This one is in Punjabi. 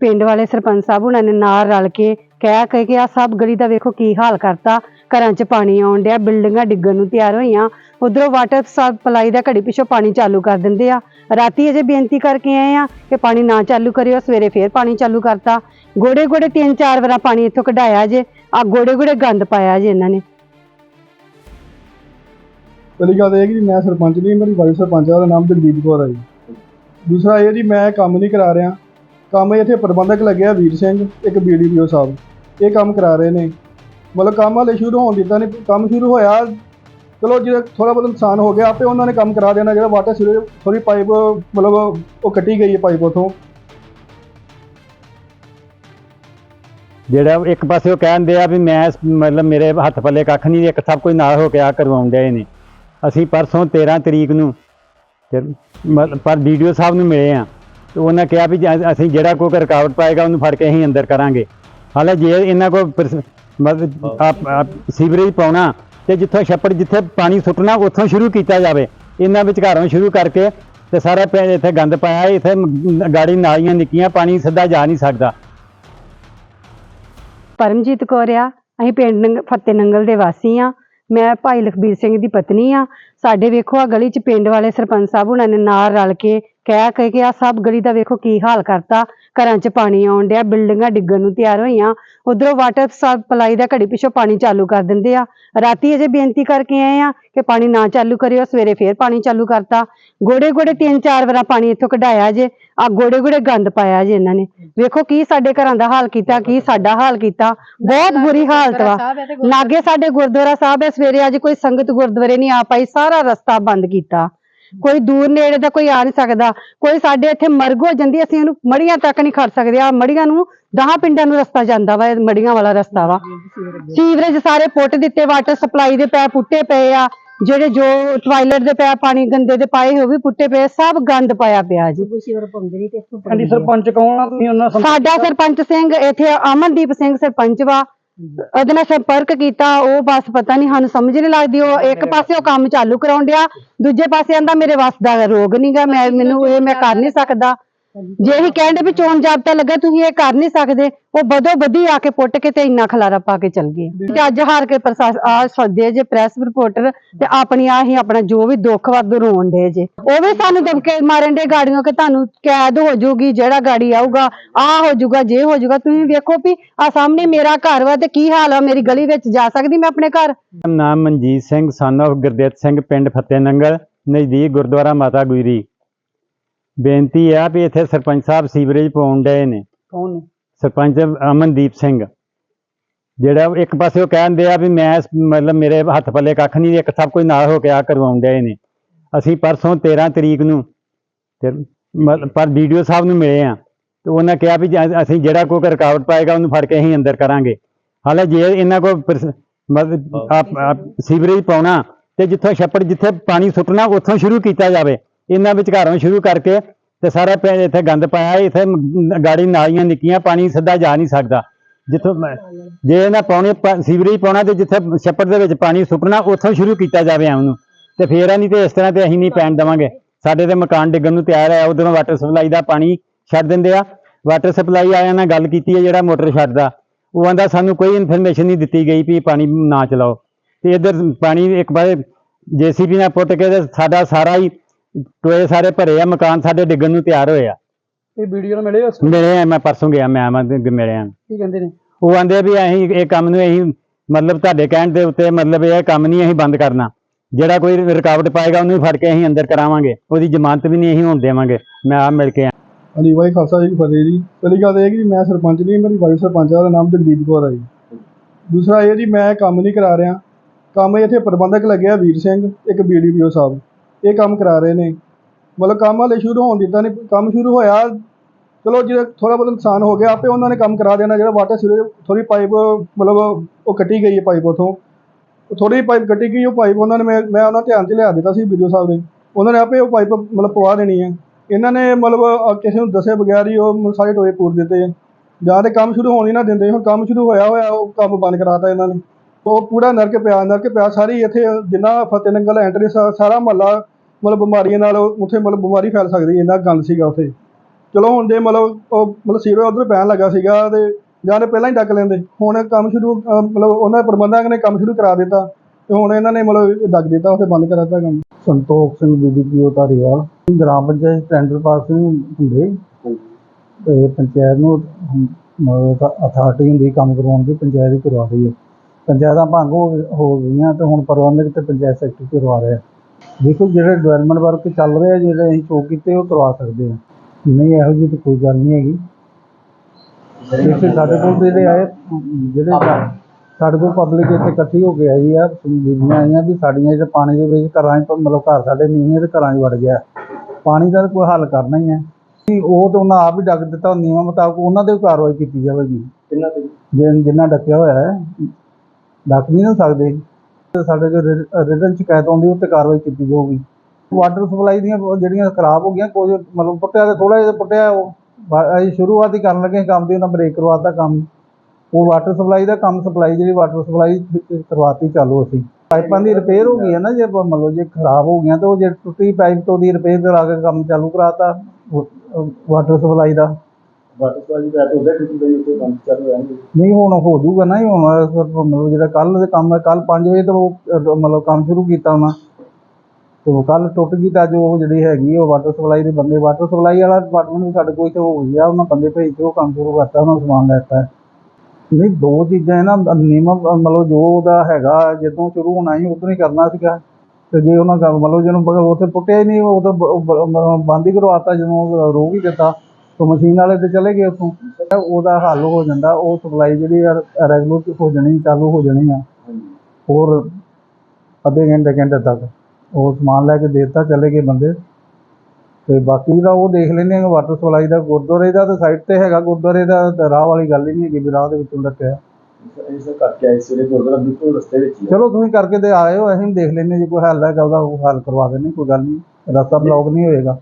ਪਿੰਡ ਵਾਲੇ ਸਰਪੰਚ ਸਾਹਿਬ ਉਹਨਾਂ ਨੇ ਨਾਲ ਰਲ ਕੇ ਕਹਿ ਕਹਿ ਕੇ ਆ ਸਭ ਗਲੀ ਦਾ ਵੇਖੋ ਕੀ ਹਾਲ ਕਰਤਾ। ਘਰਾਂ 'ਚ ਪਾਣੀ ਆਉਣ ਡਿਆ, ਬਿਲਡਿੰਗਾਂ ਡਿੱਗਣ ਨੂੰ ਤਿਆਰ ਹੋਈਆਂ। ਉਧਰੋਂ ਵਾਟਰ ਸਪਲਾਈ ਦਾ ਘੜੀ ਪਿੱਛੋਂ ਪਾਣੀ ਚਾਲੂ ਕਰ ਦਿੰਦੇ ਆ। ਰਾਤੀ ਅਜੇ ਬੇਨਤੀ ਕਰਕੇ ਆਏ ਆ ਕਿ ਪਾਣੀ ਨਾ ਚਾਲੂ ਕਰਿਓ, ਸਵੇਰੇ ਫੇਰ ਪਾਣੀ ਚਾਲੂ ਕਰਤਾ। ਗੋੜੇ ਗੋੜੇ ਤਿੰਨ ਚਾਰ ਵਾਰਾਂ ਪਾਣੀ ਇੱਥੋਂ ਕਢਾਇਆ ਜੇ ਆ ਗੋੜੇ ਗੋੜੇ ਗੰਦ ਪਾਇਆ ਜੇ ਇਹਨਾਂ ਨੇ। ਪਹਿਲੀ ਗੱਲ ਇਹ ਕਿ ਮੈਂ ਸਰਪੰਚ ਨਹੀਂ, ਮੇਰੀ ਵਾਈਸ ਸਰਪੰਚ ਹੈ ਉਹਦਾ ਨਾਮ ਜਗਦੀਪ ਕੌਰ ਹੈ ਜੀ। ਦੂਸਰਾ ਇਹ ਜੀ, ਮੈਂ ਕੰਮ ਨਹੀਂ ਕਰਾ ਰਿਹਾ। ਕੰਮ ਇੱਥੇ ਪ੍ਰਬੰਧਕ ਲੱਗਿਆ ਵੀਰ ਸਿੰਘ, ਇੱਕ ਬੀਡੀਪੀਓ ਸਾਹਿਬ। ਇਹ ਕੰਮ ਕਰਾ ਰਹੇ ਨੇ। ਮਤਲਬ ਕੰਮ ਹਾਲੇ ਸ਼ੁਰੂ ਹੋਣ ਦਿੱਤਾ ਨਹੀਂ, ਕੰਮ ਸ਼ੁਰੂ ਹੋਇਆ। ਚਲੋ ਜੇ ਥੋੜਾ ਬਹੁਤ ਨੁਕਸਾਨ ਹੋ ਗਿਆ, ਆਪੇ ਉਹਨਾਂ ਨੇ ਕੰਮ ਕਰਾ ਦੇਣਾ, ਜਿਹੜਾ ਵਾਟਰ ਸੀਵਰੇਜ ਥੋੜੀ ਪਾਈਪ, ਮਤਲਬ ਉਹ ਕੱਟੀ ਗਈ ਹੈ ਪਾਈਪ ਉਥੋਂ। ਜਿਹੜਾ ਇੱਕ ਪਾਸੇ ਉਹ ਕਹਿੰਦੇ ਆ ਵੀ ਮੈਂ ਮਤਲਬ ਮੇਰੇ ਹੱਥ ਪੱਲੇ ਕੱਖ ਨਹੀਂ, ਇੱਕ ਸਭ ਕੋਈ ਨਾਲ ਹੋ ਕੇ ਆ ਕਰਵਾਉਂਦੇ ਡਏ ਨੇ। ਅਸੀਂ ਪਰਸੋਂ 13 ਤਰੀਕ ਨੂੰ ਤੇ ਮਤਲਬ ਪਰ ਵੀਡੀਓ ਸਾਹਿਬ ਨੂੰ ਮਿਲੇ ਆ। ਤੇ ਉਹਨਾਂ ਕਿਹਾ ਵੀ ਅਸੀਂ ਜਿਹੜਾ ਕੋਈ ਰੁਕਾਵਟ ਪਾਏਗਾ ਉਹਨੂੰ ਫੜ ਕੇ ਅਸੀਂ ਅੰਦਰ ਕਰਾਂਗੇ। ਹਾਲੇ ਜੇ ਇਹਨਾਂ ਕੋਲ ਸੀਵਰੇਜ ਪਾਉਣਾ ਤੇ ਜਿੱਥੋਂ ਛੱਪੜ ਜਿੱਥੇ ਪਾਣੀ ਸੁੱਟਣਾ ਉੱਥੋਂ ਸ਼ੁਰੂ ਕੀਤਾ ਜਾਵੇ। ਇਹਨਾਂ ਵਿਚਕਾਰੋਂ ਸ਼ੁਰੂ ਕਰਕੇ ਤੇ ਸਾਰਾ ਇੱਥੇ ਗੰਦ ਪਾਇਆ, ਇੱਥੇ ਗਾੜੀ ਨਾਲੀਆਂ ਨਿੱਕੀਆਂ, ਪਾਣੀ ਸਿੱਧਾ ਜਾ ਨਹੀਂ ਸਕਦਾ। ਪਰਮਜੀਤ ਕੌਰ ਆ, ਅਸੀਂ ਪਿੰਡ ਨੰਗ- ਫਤਿਹ ਨੰਗਲ ਦੇ ਵਾਸੀ ਆ। ਮੈਂ ਭਾਈ ਲਖਬੀਰ ਸਿੰਘ ਦੀ ਪਤਨੀ ਆ। ਸਾਡੇ ਵੇਖੋ ਆ ਗਲੀ 'ਚ ਪਿੰਡ ਵਾਲੇ ਸਰਪੰਚ ਸਾਹਿਬ ਉਹਨਾਂ ਨੇ ਨਾਲ ਰਲ ਕੇ ਕਹਿ ਕਹਿ ਕੇ ਆ ਸਭ ਗਲੀ ਦਾ ਵੇਖੋ ਕੀ ਹਾਲ ਕਰਤਾ। ਘਰਾਂ 'ਚ ਪਾਣੀ ਆਉਣ ਡਿਆ ਬਿਲਡਿੰਗਾਂ ਡਿੱਗਣ ਨੂੰ ਤਿਆਰ ਹੋਈਆਂ। ਉਧਰੋਂ ਵਾਟਰ ਸਪਲਾਈ ਦਾ ਘੜੀ ਪਿੱਛੋਂ ਪਾਣੀ ਚਾਲੂ ਕਰ ਦਿੰਦੇ ਆ। ਰਾਤੀ ਅਜੇ ਬੇਨਤੀ ਕਰਕੇ ਆਏ ਆ ਕਿ ਪਾਣੀ ਨਾ ਚਾਲੂ ਕਰਿਓ ਸਵੇਰੇ ਫੇਰ ਪਾਣੀ ਚਾਲੂ ਕਰਤਾ। ਗੋੜੇ ਗੋੜੇ ਤਿੰਨ ਚਾਰ ਵਾਰਾਂ ਪਾਣੀ ਇੱਥੋਂ ਕਢਾਇਆ ਜੇ ਆ ਗੋੜੇ ਗੋੜੇ ਗੰਦ ਪਾਇਆ ਜੇ ਇਹਨਾਂ ਨੇ। ਵੇਖੋ ਕੀ ਸਾਡੇ ਘਰਾਂ ਦਾ ਹਾਲ ਕੀਤਾ ਕੀ ਸਾਡਾ ਹਾਲ ਕੀਤਾ। ਬਹੁਤ ਬੁਰੀ ਹਾਲਤ ਵਾ। ਲਾਗੇ ਸਾਡੇ ਗੁਰਦੁਆਰਾ ਸਾਹਿਬ ਹੈ ਸਵੇਰੇ ਅੱਜ ਕੋਈ ਸੰਗਤ ਗੁਰਦੁਆਰੇ ਨਹੀਂ ਆ ਪਾਈ ਸਾਰਾ ਰਸਤਾ ਬੰਦ ਕੀਤਾ। ਕੋਈ ਦੂਰ ਨੇੜੇ ਦਾ ਕੋਈ ਆ ਨਹੀਂ ਸਕਦਾ। ਕੋਈ ਸਾਡੇ ਇੱਥੇ ਮਰਗ ਹੋ ਜਾਂਦੀ ਅਸੀਂ ਇਹਨੂੰ ਮੜੀਆਂ ਤੱਕ ਨਹੀਂ ਖੜ ਸਕਦੇ। ਆ ਮੜੀਆਂ ਨੂੰ ਦਹਾਂ ਪਿੰਡਾਂ ਨੂੰ ਰਸਤਾ ਜਾਂਦਾ ਵਾ ਇਹ ਮੜੀਆਂ ਵਾਲਾ ਰਸਤਾ ਵਾ। ਸੀਵਰੇਜ ਸਾਰੇ ਪੁੱਟ ਦਿੱਤੇ ਵਾਟਰ ਸਪਲਾਈ ਦੇ ਪੈ ਪੁੱਟੇ ਪਏ ਆ। ਜਿਹੜੇ ਜੋ ਟਾਇਲਟ ਦੇ ਪੈ ਪਾਣੀ ਗੰਦੇ ਦੇ ਪਾਏ ਹੋ ਵੀ ਪੁੱਟੇ ਪਏ ਸਭ ਗੰਦ ਪਾਇਆ ਪਿਆ ਜੀ। ਹਾਂਜੀ ਸਰਪੰਚ ਕੌਣ ਆ ਤੁਸੀਂ? ਉਹਨਾਂ ਸਾਡਾ ਸਰਪੰਚ ਸਿੰਘ ਇੱਥੇ ਅਮਨਦੀਪ ਸਿੰਘ ਸਰਪੰਚ ਵਾ। ਉਹਦੇ ਨਾਲ ਸੰਪਰਕ ਕੀਤਾ ਉਹ ਬਸ ਪਤਾ ਨਹੀਂ ਸਾਨੂੰ ਸਮਝ ਨਹੀਂ ਲੱਗਦੀ ਉਹ ਇੱਕ ਪਾਸੇ ਉਹ ਕੰਮ ਚਾਲੂ ਕਰਾਉਣ ਡਿਆ ਦੂਜੇ ਪਾਸੇ ਆਂਦਾ ਮੇਰੇ ਵੱਸ ਦਾ ਰੋਗ ਨਹੀਂਗਾ ਮੈਂ ਮੈਨੂੰ ਇਹ ਮੈਂ ਕਰ ਨਹੀਂ ਸਕਦਾ। ਜੇ ਹੀ ਕਹਿੰਦੇ ਵੀ ਚੋਣ ਜਾਬਤਾ ਲੱਗਾ, ਤੁਸੀਂ ਇਹ ਕਰ ਨਹੀਂ ਸਕਦੇ। ਉਹ ਬਦੋ ਬਦੀ ਆ ਕੇ ਪੁੱਟ ਕੇ ਤੇ ਇੰਨਾ ਖਲਾਰਾ ਪਾ ਕੇ ਚਲ ਗਏ। ਤੇ ਅੱਜ ਹਾਰ ਕੇ ਪ੍ਰਸ਼ਾਸ ਆ ਸੱਦੇ ਜੇ ਪ੍ਰੈਸ ਰਿਪੋਰਟਰ, ਤੇ ਆਪਣੀ ਆਹੀ ਆਪਣਾ ਜੋ ਵੀ ਦੁੱਖ ਵੱਧ ਰੋਣ ਦੇ ਜੇ। ਉਹ ਵੀ ਸਾਨੂੰ ਦਬਕੇ ਮਾਰਨ ਦੇ ਗਾੜੀਆਂ ਕਿ ਤੁਹਾਨੂੰ ਕੈਦ ਹੋ ਜਾਊਗੀ ਜਿਹੜਾ ਗਾੜੀ ਆਊਗਾ ਆ ਹੋ ਜਾਊਗਾ ਜੇ ਹੋ ਜਾਊਗਾ ਤੁਸੀਂ ਵੇਖੋ ਵੀ ਆ ਸਾਹਮਣੇ ਮੇਰਾ ਘਰ ਵਾ ਤੇ ਕੀ ਹਾਲ ਆ, ਮੇਰੀ ਗਲੀ ਵਿੱਚ ਜਾ ਸਕਦੀ ਮੈਂ ਆਪਣੇ ਘਰ? ਨਾਮ ਮਨਜੀਤ ਸਿੰਘ ਸਨ ਆਫ ਗੁਰਦੇਵ ਸਿੰਘ, ਪਿੰਡ ਫਤਿਹ ਨੰਗਲ ਨਜ਼ਦੀਕ ਗੁਰਦੁਆਰਾ ਮਾਤਾ ਗੁਜਰੀ। ਬੇਨਤੀ ਆ ਵੀ ਇੱਥੇ ਸਰਪੰਚ ਸਾਹਿਬ ਸੀਵਰੇਜ ਪਾਉਣ ਡਏ ਨੇ। ਕੌਣ ਨੇ? ਸਰਪੰਚ ਅਮਨਦੀਪ ਸਿੰਘ। ਜਿਹੜਾ ਇੱਕ ਪਾਸੇ ਉਹ ਕਹਿੰਦੇ ਆ ਵੀ ਮੈਂ ਮਤਲਬ ਮੇਰੇ ਹੱਥ ਪੱਲੇ ਕੱਖ ਨਹੀਂ ਇੱਕ ਸਭ ਕੁਝ ਨਾਲ ਹੋ ਕੇ ਆ ਕਰਵਾਉਣ ਡਏ ਨੇ। ਅਸੀਂ ਪਰਸੋਂ 13 ਤਰੀਕ ਨੂੰ ਪਰ ਵੀਡੀਓ ਸਾਹਿਬ ਨੂੰ ਮਿਲੇ ਆ ਤੇ ਉਹਨਾਂ ਕਿਹਾ ਵੀ ਅਸੀਂ ਜਿਹੜਾ ਕੋਈ ਰੁਕਾਵਟ ਪਾਏਗਾ ਉਹਨੂੰ ਫੜ ਕੇ ਅਸੀਂ ਅੰਦਰ ਕਰਾਂਗੇ। ਹਾਲੇ ਜੇ ਇਹਨਾਂ ਆਪ ਸੀਵਰੇਜ ਪਾਉਣਾ ਤੇ ਜਿੱਥੋਂ ਛੱਪੜ ਜਿੱਥੇ ਪਾਣੀ ਸੁੱਟਣਾ ਉੱਥੋਂ ਸ਼ੁਰੂ ਕੀਤਾ ਜਾਵੇ। ਇਹਨਾਂ ਵਿਚਕਾਰੋਂ ਸ਼ੁਰੂ ਕਰਕੇ ਤੇ ਸਾਰਾ ਪਿੰਡ ਇੱਥੇ ਗੰਦ ਪਾਇਆ, ਇੱਥੇ ਗਾੜੀ ਨਾਲੀਆਂ ਨਿੱਕੀਆਂ, ਪਾਣੀ ਸਿੱਧਾ ਜਾ ਨਹੀਂ ਸਕਦਾ। ਜਿੱਥੋਂ ਜੇ ਇਹਨਾਂ ਪਾਉਣੇ ਸੀਵਰੇਜ ਪਾਉਣਾ ਤੇ ਜਿੱਥੇ ਛੱਪੜ ਦੇ ਵਿੱਚ ਪਾਣੀ ਸੁੱਟਣਾ, ਉੱਥੋਂ ਸ਼ੁਰੂ ਕੀਤਾ ਜਾਵੇ ਉਹਨੂੰ ਤੇ ਫੇਰ ਆ ਨਹੀਂ ਤੇ ਇਸ ਤਰ੍ਹਾਂ ਤੇ ਅਸੀਂ ਨਹੀਂ ਪੈਣ ਦੇਵਾਂਗੇ। ਸਾਡੇ ਤੇ ਮਕਾਨ ਡਿੱਗਣ ਨੂੰ ਤਿਆਰ ਹੈ, ਉਧਰੋਂ ਵਾਟਰ ਸਪਲਾਈ ਦਾ ਪਾਣੀ ਛੱਡ ਦਿੰਦੇ ਆ। ਵਾਟਰ ਸਪਲਾਈ ਵਾਲਿਆਂ ਨਾਲ ਗੱਲ ਕੀਤੀ ਹੈ, ਜਿਹੜਾ ਮੋਟਰ ਛੱਡਦਾ। ਉਹ ਆਂਦਾ, ਸਾਨੂੰ ਕੋਈ ਇਨਫੋਰਮੇਸ਼ਨ ਨਹੀਂ ਦਿੱਤੀ ਗਈ ਵੀ ਪਾਣੀ ਨਾ ਚਲਾਓ। ਤੇ ਇੱਧਰ ਪਾਣੀ ਇੱਕ ਵਾਰ ਜੀਸੀਬੀ ਨਾਲ ਪੁੱਟ ਕੇ ਤੇ ਸਾਡਾ ਸਾਰਾ ਹੀ ਟੋਏ ਸਾਰੇ ਭਰੇ ਆ ਮਕਾਨ ਸਾਡੇ ਡਿੱਗਣ ਨੂੰ ਤਿਆਰ ਹੋਏ ਆ। ਇਹ ਵੀਡੀਓ ਨਾਲ ਮਿਲੇ ਹੋ ਮਿਲੇ ਆ ਮੈਂ ਪਰਸੋਂ ਗਿਆ ਮੈਂ ਆਵਾਂ ਤੇ ਮਿਲੇ ਆ। ਕੀ ਕਹਿੰਦੇ ਨੇ? ਉਹ ਆਂਦੇ ਵੀ ਅਸੀਂ ਇਹ ਕੰਮ ਨੂੰ ਅਸੀਂ ਮਤਲਬ ਤੁਹਾਡੇ ਕਹਿਣ ਦੇ ਉੱਤੇ ਮਤਲਬ ਇਹ ਕੰਮ ਨਹੀਂ ਅਸੀਂ ਬੰਦ ਕਰਨਾ। ਜਿਹੜਾ ਕੋਈ ਰੁਕਾਵਟ ਪਾਏਗਾ ਉਹਨੂੰ ਫੜ ਕੇ ਅਸੀਂ ਅੰਦਰ ਕਰਾਵਾਂਗੇ। ਉਹਦੀ ਜ਼ਮਾਨਤ ਵੀ ਨਹੀਂ ਅਸੀਂ ਹੋਣ ਦੇਵਾਂਗੇ। ਮੈਂ ਆ ਮਿਲ ਕੇ ਆਇਆ। ਹਾਂਜੀ ਵਾਹਿ ਖਾਲਸਾ ਜੀ ਕੀ ਫਤਿਹ ਜੀ। ਪਹਿਲੀ ਗੱਲ ਇਹ ਹੈ ਕਿ ਮੈਂ ਸਰਪੰਚ ਨਹੀਂ ਮੇਰੀ ਵਾਈਸ ਸਰਪੰਚ ਹੈ ਉਹਦਾ ਨਾਮ ਜਗਦੀਪ ਕੌਰ ਹੈ ਜੀ। ਦੂਸਰਾ ਇਹ ਜੀ ਮੈਂ ਕੰਮ ਨਹੀਂ ਕਰਾ ਰਿਹਾ। ਕੰਮ ਇੱਥੇ ਪ੍ਰਬੰਧਕ ਲੱਗਿਆ ਵੀਰ ਸਿੰਘ ਇੱਕ ਬੀਡੀਪੀਓ ਸਾਹਿਬ। ਇਹ ਕੰਮ ਕਰਾ ਰਹੇ ਨੇ। ਮਤਲਬ ਕੰਮ ਹਾਲੇ ਸ਼ੁਰੂ ਹੋਣ ਦਿੱਤਾ ਨਹੀਂ ਕੰਮ ਸ਼ੁਰੂ ਹੋਇਆ, ਚਲੋ ਜੇ ਥੋੜਾ ਬਹੁਤ ਨੁਕਸਾਨ ਹੋ ਗਿਆ, ਆਪੇ ਉਹਨਾਂ ਨੇ ਕੰਮ ਕਰਾ ਦੇਣਾ, ਜਿਹੜਾ ਵਾਟਰ ਸੀਵਰੇਜ ਥੋੜੀ ਪਾਈਪ, ਮਤਲਬ ਉਹ ਕੱਟੀ ਗਈ ਹੈ ਪਾਈਪ ਉਥੋਂ। ਥੋੜੀ ਪਾਈਪ ਕੱਟੀ ਗਈ, ਉਹ ਪਾਈਪ ਉਹਨਾਂ ਨੇ ਮੈਂ ਮੈਂ ਉਹਨਾਂ ਧਿਆਨ 'ਚ ਲਿਆ ਦਿੱਤਾ ਸੀ ਵੀਡੀਓ ਸਾਹਿਬ ਨੇ। ਉਹਨਾਂ ਨੇ ਆਪੇ ਉਹ ਪਾਈਪ ਮਤਲਬ ਪਵਾ ਦੇਣੀ ਹੈ। ਇਹਨਾਂ ਨੇ ਮਤਲਬ ਕਿਸੇ ਨੂੰ ਦੱਸੇ ਬਗੈਰ ਹੀ ਉਹ ਮ- ਸਾਰੇ ਟੋਏ ਪੂਰ ਦਿੱਤੇ ਆ ਜਾਂ ਤੇ ਕੰਮ ਸ਼ੁਰੂ ਹੋਣ ਹੀ ਨਾ ਦਿੰਦੇ, ਹੁਣ ਕੰਮ ਸ਼ੁਰੂ ਹੋਇਆ ਹੋਇਆ, ਉਹ ਕੰਮ ਬੰਦ ਕਰਾਤਾ ਇਹਨਾਂ ਨੇ। ਉਹ ਪੂਰਾ ਨਰਕ ਪਿਆ ਨਰਕ ਪਿਆ ਸਾਰੀ ਇੱਥੇ ਜਿੰਨਾ ਫਤਿਹ ਨੰਗਲ, ਐਂਟਰੀ ਸਾਰਾ ਮਹੱਲਾ ਮਤਲਬ ਬਿਮਾਰੀਆਂ ਨਾਲ ਉੱਥੇ ਮਤਲਬ ਬਿਮਾਰੀ ਫੈਲ ਸਕਦੀ ਇੰਨਾ ਗੰਦ ਸੀਗਾ ਉੱਥੇ। ਚਲੋ ਹੁਣ ਜੇ ਮਤਲਬ ਉਹ ਮਤਲਬ ਸੀਵਰੇਜ ਉਧਰ ਪੈਣ ਲੱਗਾ ਸੀਗਾ ਤੇ ਜਾਂ ਤੇ ਪਹਿਲਾਂ ਹੀ ਡੱਕ ਲੈਂਦੇ। ਹੁਣ ਕੰਮ ਸ਼ੁਰੂ ਮਤਲਬ ਉਹਨਾਂ ਦੇ ਪ੍ਰਬੰਧਕ ਨੇ ਕੰਮ ਸ਼ੁਰੂ ਕਰਾ ਦਿੱਤਾ ਤੇ ਹੁਣ ਇਹਨਾਂ ਨੇ ਮਤਲਬ ਡੱਕ ਦਿੱਤਾ ਉੱਥੇ ਬੰਦ ਕਰਾ ਦਿੱਤਾ ਕੰਮ। ਸੰਤੋਖ ਸਿੰਘ ਬੀਡੀਪੀਓ ਧਾਰੀਵਾਲ ਗ੍ਰਾਮ ਪੰਚਾਇਤ ਟੈਂਡਰ ਪਾਸ ਹੁੰਦੇ। ਤੇ ਪੰਚਾਇਤ ਨੂੰ ਅਥਾਰਟੀ ਹੁੰਦੀ ਕੰਮ ਕਰਵਾਉਣ ਦੀ ਪੰਚਾਇਤ ਹੀ ਕਰਵਾ ਰਹੀ ਹੈ। ਪੰਚਾਇਤਾਂ ਭੰਗ ਹੋ ਗਈਆਂ ਤੇ ਹੁਣ ਪ੍ਰਬੰਧਕ ਤੇ ਪੰਚਾਇਤ ਸੈਕਟਰੀ ਕਰਵਾ ਰਹੇ ਦੇਖੋ ਜਿਹੜੇ ਡਿਵੈਲਪਮੈਂਟ ਵਰਕ ਚੱਲ ਰਹੇ ਜਿਹੜੇ ਅਸੀਂ ਸ਼ੋਅ ਕੀਤੇ ਉਹ ਕਰਵਾ ਸਕਦੇ ਆ ਨਹੀਂ ਇਹੋ ਜਿਹੀ ਤਾਂ ਕੋਈ ਗੱਲ ਨਹੀਂ ਹੈਗੀ। ਇੱਥੇ ਸਾਡੇ ਕੋਲ ਜਿਹੜੇ ਆਏ ਜਿਹੜੇ ਸਾਡੇ ਕੋਲ ਪਬਲਿਕ ਇੱਥੇ ਇਕੱਠੀ ਹੋ ਕੇ ਆਈ ਆ ਬੀਬੀਆਂ ਆਈਆਂ ਵੀ ਸਾਡੀਆਂ ਜਿਹੜੇ ਪਾਣੀ ਦੇ ਵਿੱਚ ਘਰਾਂ 'ਚ ਮਤਲਬ ਘਰ ਸਾਡੇ ਨੀਵੇਂ ਤੇ ਘਰਾਂ 'ਚ ਵੜ ਗਿਆ। ਪਾਣੀ ਦਾ ਕੋਈ ਹੱਲ ਕਰਨਾ ਹੀ ਹੈ। ਉਹ ਤਾਂ ਉਹਨਾਂ ਆਪ ਹੀ ਡੱਕ ਦਿੱਤਾ ਨਿਯਮਾਂ ਮੁਤਾਬਕ ਉਹਨਾਂ ਵੀ ਕਾਰਵਾਈ ਕੀਤੀ ਜਾਵੇਗੀ। ਕਿੰਨਾ ਤੇ ਜੇ ਜਿੰਨਾ ਡੱਕਿਆ ਹੋਇਆ ਹੈ। ਡੱਕ ਨਹੀਂ ਨਾ ਸਕਦੇ। ਸਾਡੇ ਜੋ ਰਿਟਨ ਸ਼ਿਕਾਇਤ ਆਉਂਦੀ, ਉਹ ਤੇ ਕਾਰਵਾਈ ਕੀਤੀ ਜਾਊਗੀ। ਵਾਟਰ ਸਪਲਾਈ ਦੀਆਂ ਜਿਹੜੀਆਂ ਖਰਾਬ ਹੋ ਗਈਆਂ, ਕੁਝ ਮਤਲਬ ਪੁੱਟਿਆ ਤੇ ਥੋੜਾ ਜਿਹਾ ਪੁੱਟਿਆ, ਉਹ ਅਸੀਂ ਸ਼ੁਰੂਆਤ ਹੀ ਕਰਨ ਲੱਗੇ ਕੰਮ ਦੀ, ਉਹਨਾਂ ਬ੍ਰੇਕ ਕਰਵਾਤਾ ਕੰਮ। ਉਹ ਵਾਟਰ ਸਪਲਾਈ ਦਾ ਕੰਮ ਸਪਲਾਈ ਜਿਹੜੀ ਵਾਟਰ ਸਪਲਾਈ ਕਰਵਾਤੀ ਚਾਲੂ ਅਸੀਂ। ਪਾਈਪਾਂ ਦੀ ਰਿਪੇਅਰ ਹੋ ਗਈ ਹੈ ਨਾ, ਜੇ ਆਪਾਂ ਮੰਨ ਲਓ ਜੇ ਖਰਾਬ ਹੋ ਗਈਆਂ, ਤਾਂ ਉਹ ਜੇ ਟੁੱਟੀ ਪਾਈਪ ਤੋਂ ਦੀ ਰਿਪੇਅਰ ਕਰਾ ਕੇ ਕੰਮ ਚਾਲੂ ਕਰਾਤਾ ਵਾਟਰ ਸਪਲਾਈ ਦਾ। ਵਾਟਰ ਦਾ ਉਹਦੇ ਟੁੱਟੀ ਗਈ ਉੱਥੇ ਬੰਦ ਚੱਲ ਰਿਹਾ ਨਹੀਂ ਹੁਣ ਹੋ ਜਾਊਗਾ ਨਾ ਜੀ ਹੁਣ ਸਿਰਫ ਮਤਲਬ ਜਿਹੜਾ ਕੱਲ ਦੇ ਕੰਮ ਹੈ ਕੱਲ 5 ਵਜੇ ਤੋਂ ਉਹ, ਅਹ, ਮਤਲਬ ਕੰਮ ਸ਼ੁਰੂ ਕੀਤਾ ਉਹਨਾਂ। ਤੇ ਉਹ ਕੱਲ ਟੁੱਟ ਗਈ ਤਾਂ ਜੋ ਉਹ ਜਿਹੜੀ ਹੈਗੀ ਉਹ ਵਾਟਰ ਸਪਲਾਈ ਦੇ ਬੰਦੇ ਵਾਟਰ ਸਪਲਾਈ ਵਾਲਾ ਡਿਪਾਰਟਮੈਂਟ ਵੀ ਸਾਡੇ ਕੋਲ ਇੱਥੇ ਹੋ ਗਿਆ ਉਹਨਾਂ ਬੰਦੇ ਭੇਜ ਕੇ ਉਹ ਕੰਮ ਸ਼ੁਰੂ ਕਰਤਾ ਉਹਨਾਂ ਨੂੰ ਸਮਾਨ ਲੈਤਾ। ਹੈ ਨਹੀਂ ਦੋ ਚੀਜ਼ਾਂ ਹੈ ਨਾ ਨਿਯਮ ਮਤਲਬ ਜੋ ਉਹਦਾ ਹੈਗਾ ਜਦੋਂ ਸ਼ੁਰੂ ਹੋਣਾ ਸੀ ਉਦੋਂ ਹੀ ਕਰਨਾ ਸੀਗਾ। ਤੇ ਜੇ ਉਹਨਾਂ ਕੰਮ ਮਤਲਬ ਜਿਹਨੂੰ ਬ- ਉੱਥੇ ਪੁੱਟਿਆ ਹੀ ਨਹੀਂ ਉਹ ਤਾਂ ਬ- ਬ- ਮ- ਬੰਦ ਹੀ ਕਰਵਾਤਾ ਜਦੋਂ ਰੋਕ ਹੀ ਦਿੱਤਾ। ਤਾਂ ਮਸ਼ੀਨ ਵਾਲੇ ਤੇ ਚਲੇ ਗਏ ਉੱਥੋਂ। ਉਹਦਾ ਹੱਲ ਹੋ ਜਾਂਦਾ ਉਹ ਸਪਲਾਈ ਜਿਹੜੀ ਰੈਗੂਲਰ ਹੋ ਜਾਣੀ ਚਾਲੂ ਹੋ ਜਾਣੀ ਆ। ਹੋਰ ਅੱਧੇ ਘੰਟੇ ਘੰਟੇ ਤੱਕ ਉਹ ਸਮਾਨ ਲੈ ਕੇ ਦਿੱਤਾ ਚਲੇ ਗਏ ਬੰਦੇ। ਤੇ ਬਾਕੀ ਦਾ ਉਹ ਦੇਖ ਲੈਂਦੇ ਆ ਵਾਟਰ ਸਪਲਾਈ ਦਾ ਗੁਰਦੁਆਰੇ ਦਾ ਤਾਂ ਸਾਈਡ ਤੇ ਹੈਗਾ ਗੁਰਦੁਆਰੇ ਦਾ ਰਾਹ ਵਾਲੀ ਗੱਲ ਹੀ ਨਹੀਂ ਹੈਗੀ ਵੀ ਰਾਹ ਦੇ ਵਿੱਚੋਂ ਰੱਖਿਆ ਇਸ ਕਰਕੇ ਆਏ ਸਵੇਰੇ ਗੁਰਦੁਆਰਾ ਬਿਲਕੁਲ ਰਸਤੇ ਵਿੱਚ ਹੀ ਚਲੋ ਤੁਸੀਂ ਕਰਕੇ ਤੇ ਆਏ ਹੋ ਅਸੀਂ ਦੇਖ ਲੈਂਦੇ ਜੇ ਕੋਈ ਹੱਲ ਹੈਗਾ ਉਹਦਾ ਉਹ ਹੱਲ ਕਰਵਾ ਦਿੰਦੇ ਕੋਈ ਗੱਲ ਨਹੀਂ ਰਸਤਾ ਬਲੌਕ ਨਹੀਂ ਹੋਏਗਾ।